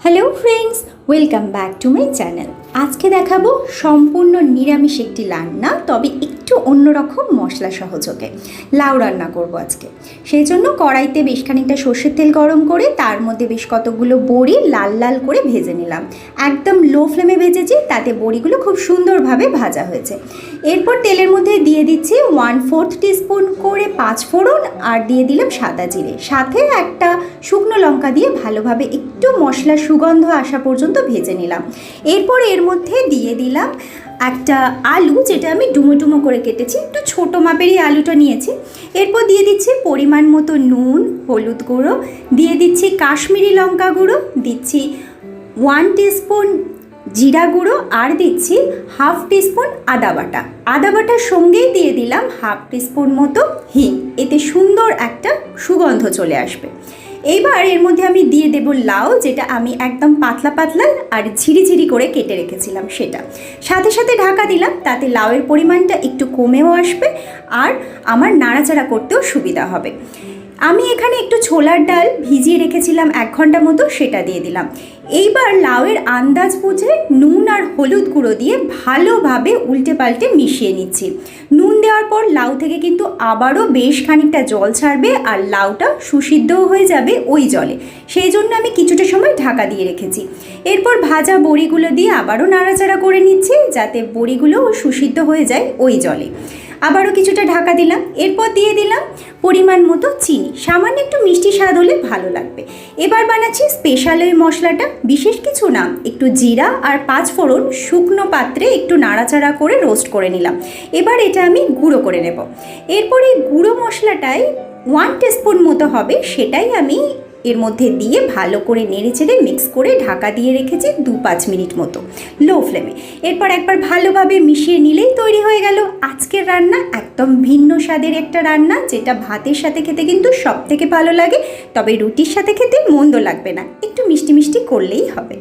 Hello friends welcome back to my channel আজকে দেখাবো সম্পূর্ণ নিরামিষ একটি রান্না তবে একটু অন্যরকম মশলা সহযোগে লাউ রান্না করব আজকে। সেই জন্য কড়াইতে বেশ খানিকটা সর্ষের তেল গরম করে তার মধ্যে বেশ কতগুলো বড়ি লাল লাল করে ভেজে নিলাম। একদম লো ফ্লেমে ভেজেছি, তাতে বড়িগুলো খুব সুন্দরভাবে ভাজা হয়েছে। এরপর তেলের মধ্যে দিয়ে দিচ্ছি ওয়ান ফোর্থ টিস্পুন করে পাঁচ ফোড়ন আর দিয়ে দিলাম সাদা জিরে। সাথে একটা শুকনো লঙ্কা দিয়ে ভালোভাবে একটু মশলার সুগন্ধ আসা পর্যন্ত ভেজে নিলাম। এরপর এর মধ্যে দিয়ে দিলাম একটা আলু যেটা আমি ডুমো ডুমো করে কেটেছি, একটু ছোটো মাপেরই আলুটা নিয়েছি। এরপর দিয়ে দিচ্ছি পরিমাণ মতো নুন, হলুদ গুঁড়ো, দিয়ে দিচ্ছি কাশ্মীরি লঙ্কা গুঁড়ো, দিচ্ছি ওয়ান টিস্পুন জিরা গুঁড়ো আর দিচ্ছি হাফ টিস্পুন আদা বাটা। আদা বাটার সঙ্গেই দিয়ে দিলাম হাফ টিস্পুন মতো হিং। এতে সুন্দর একটা সুগন্ধ চলে আসবে। এইবার এর মধ্যে আমি দিয়ে দেব লাউ, যেটা আমি একদম পাতলা পাতলা আর ঝিরি ঝিরি করে কেটে রেখেছিলাম সেটা। সাথে সাথে ঢাকা দিলাম, তাতে লাউয়ের পরিমাণটা একটু কমেও আসবে আর আমার নাড়াচাড়া করতেও সুবিধা হবে। আমি এখানে একটু ছোলার ডাল ভিজিয়ে রেখেছিলাম এক ঘণ্টা মতো, সেটা দিয়ে দিলাম। এইবার লাউয়ের আন্দাজ বুঝে নুন আর হলুদ গুঁড়ো দিয়ে ভালোভাবে উল্টে পাল্টে মিশিয়ে নিচ্ছি। নুন দেওয়ার পর লাউ থেকে কিন্তু আবারও বেশ খানিকটা জল ছাড়বে আর লাউটা সুসিদ্ধও হয়ে যাবে ওই জলে। সেই জন্য আমি কিছুটা সময় ঢাকা দিয়ে রেখেছি। এরপর ভাজা বড়িগুলো দিয়ে আবারও নাড়াচাড়া করে নিচ্ছি যাতে বড়িগুলোও সুসিদ্ধ হয়ে যায় ওই জলে। আবারও কিছুটা ঢাকা দিলাম, এরপর দিয়ে দিলাম পরিমাণ মতো চিনি। সামান্য একটু মিষ্টি স্বাদ হলে ভালো লাগবে। এবার বানাচ্ছি স্পেশাল ওই মশলাটা, বিশেষ কিছু না। একটু জিরা আর পাঁচ ফোড়ন শুকনো পাত্রে একটু নাড়াচাড়া করে রোস্ট করে নিলাম। এবার এটা আমি গুঁড়ো করে নেব। এরপর এই গুঁড়ো মশলাটাই ওয়ান টিস্পুন মতো হবে, সেটাই আমি এর মধ্যে দিয়ে ভালো করে নেড়ে চেড়ে মিক্স করে ঢাকা দিয়ে রেখেছি দু পাঁচ মিনিট মতো লো ফ্লেমে এরপর একবার ভালোভাবে মিশিয়ে নিলেই তৈরি হয়ে গেল আজকের রান্না, একদম ভিন্ন স্বাদের একটা রান্না, যেটা ভাতের সাথে খেতে কিন্তু সব থেকে ভালো লাগে, তবে রুটির সাথে খেতে মন্দ লাগবে না, একটু মিষ্টি মিষ্টি করলেই হবে।